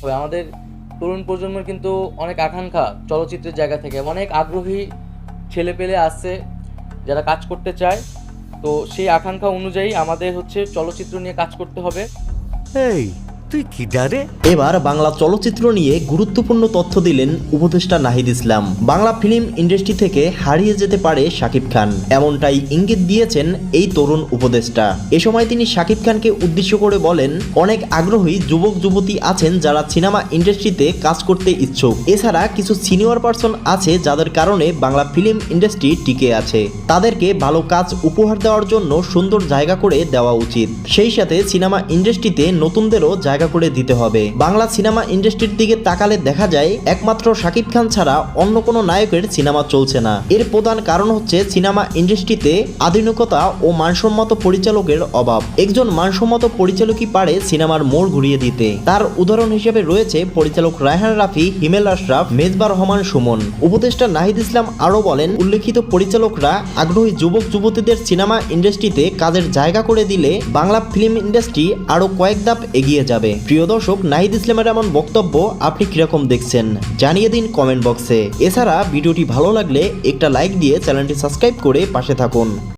তবে আমাদের তরুণ প্রজন্মের কিন্তু অনেক আকাঙ্ক্ষা চলচ্চিত্রের জায়গা থেকে অনেক আগ্রহী ছেলে পেলে আসছে যারা কাজ করতে চায়। তো সেই আকাঙ্ক্ষা অনুযায়ী আমাদের হচ্ছে চলচ্চিত্র নিয়ে কাজ করতে হবে। তুই কি ডারে এবার বাংলা চলচ্চিত্র নিয়ে গুরুত্বপূর্ণ তথ্য দিলেন উপদেষ্টা নাহিদ ইসলাম। বাংলা ফিল্ম ইন্ডাস্ট্রি থেকে হারিয়ে যেতে পারে শাকিব খান। এমনটাই ইঙ্গিত দিয়েছেন এই তরুণ উপদেষ্টা। এ সময় তিনি শাকিব খানকে উদ্দেশ্য করে বলেন, অনেক আগ্রহী যুবক যুবতী আছেন যারা সিনেমা ইন্ডাস্ট্রিতে কাজ করতে ইচ্ছুক। এছাড়া কিছু সিনিয়র পার্সন আছে যাদের কারণে বাংলা ফিল্ম ইন্ডাস্ট্রি টিকে আছে। তাদেরকে ভালো কাজ উপহার দেওয়ার জন্য সুন্দর জায়গা করে দেওয়া উচিত। সেই সাথে সিনেমা ইন্ডাস্ট্রিতে নতুনদেরও জায়গা করে দিতে হবে। বাংলা সিনেমা ইন্ডাস্ট্রির দিকে তাকালে দেখা যায়, একমাত্র শাকিব খান ছাড়া অন্য কোনো নায়কের সিনেমা চলছে না। এর প্রধান কারণ হচ্ছে সিনেমা ইন্ডাস্ট্রিতে আধুনিকতা ও মানসম্মত পরিচালকের অভাব। একজন মানসম্মত পরিচালকই পারে সিনেমার মোড় ঘুরিয়ে দিতে। তার উদাহরণ হিসেবে রয়েছে পরিচালক রায়হান রাফি, হিমেল আশরাফ মেজবার রহমান সুমন। উপদেষ্টা নাহিদ ইসলাম আরও বলেন, উল্লেখিত পরিচালকরা আগ্রহী যুবক যুবতীদের সিনেমা ইন্ডাস্ট্রিতে কাজের জায়গা করে দিলে বাংলা ফিল্ম ইন্ডাস্ট্রি আরও কয়েক ধাপ এগিয়ে যাবে। প্রিয় দর্শক, নাহিদ ইসলামের এমন বক্তব্য আপনি কীরকম দেখছেন? জানিয়ে দিন কমেন্ট বক্সে এছাড়া ভিডিওটি ভালো লাগলে একটা লাইক দিয়ে চ্যানেলটি সাবস্ক্রাইব করে পাশে থাকুন।